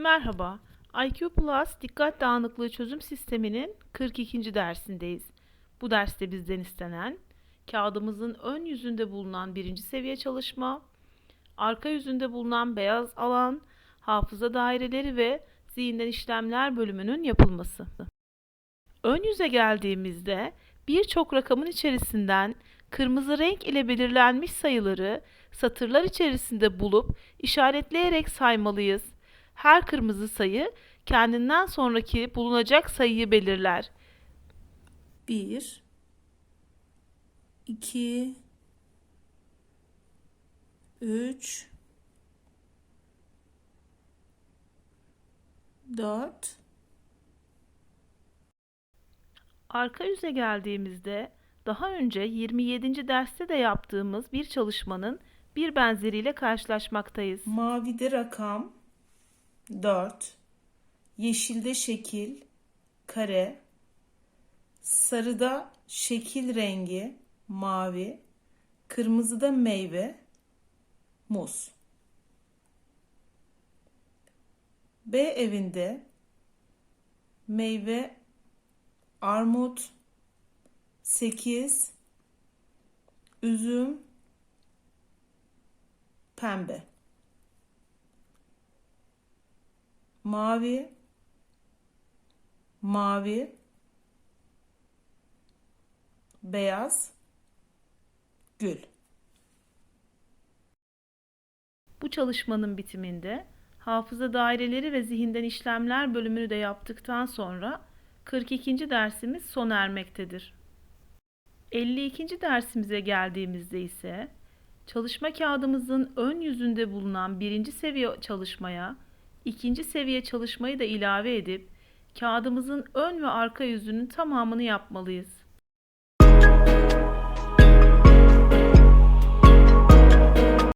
Merhaba, IQ Plus Dikkat Dağınıklığı Çözüm Sistemi'nin 42. dersindeyiz. Bu derste bizden istenen, kağıdımızın ön yüzünde bulunan birinci seviye çalışma, arka yüzünde bulunan beyaz alan, hafıza daireleri ve zihinsel işlemler bölümünün yapılması. Ön yüze geldiğimizde birçok rakamın içerisinden kırmızı renk ile belirlenmiş sayıları satırlar içerisinde bulup işaretleyerek saymalıyız. Her kırmızı sayı kendinden sonraki bulunacak sayıyı belirler. 1 2 3 4 Arka yüze geldiğimizde daha önce 27. derste de yaptığımız bir çalışmanın bir benzeriyle karşılaşmaktayız. Mavide rakam 4 Yeşilde şekil kare Sarıda şekil rengi mavi Kırmızıda meyve muz. B evinde meyve armut 8 üzüm pembe mavi mavi beyaz gül Bu çalışmanın bitiminde hafıza daireleri ve zihinden işlemler bölümünü de yaptıktan sonra 42. dersimiz sona ermektedir. 52. dersimize geldiğimizde ise çalışma kağıdımızın ön yüzünde bulunan birinci seviye çalışmaya ikinci seviye çalışmayı da ilave edip kağıdımızın ön ve arka yüzünün tamamını yapmalıyız.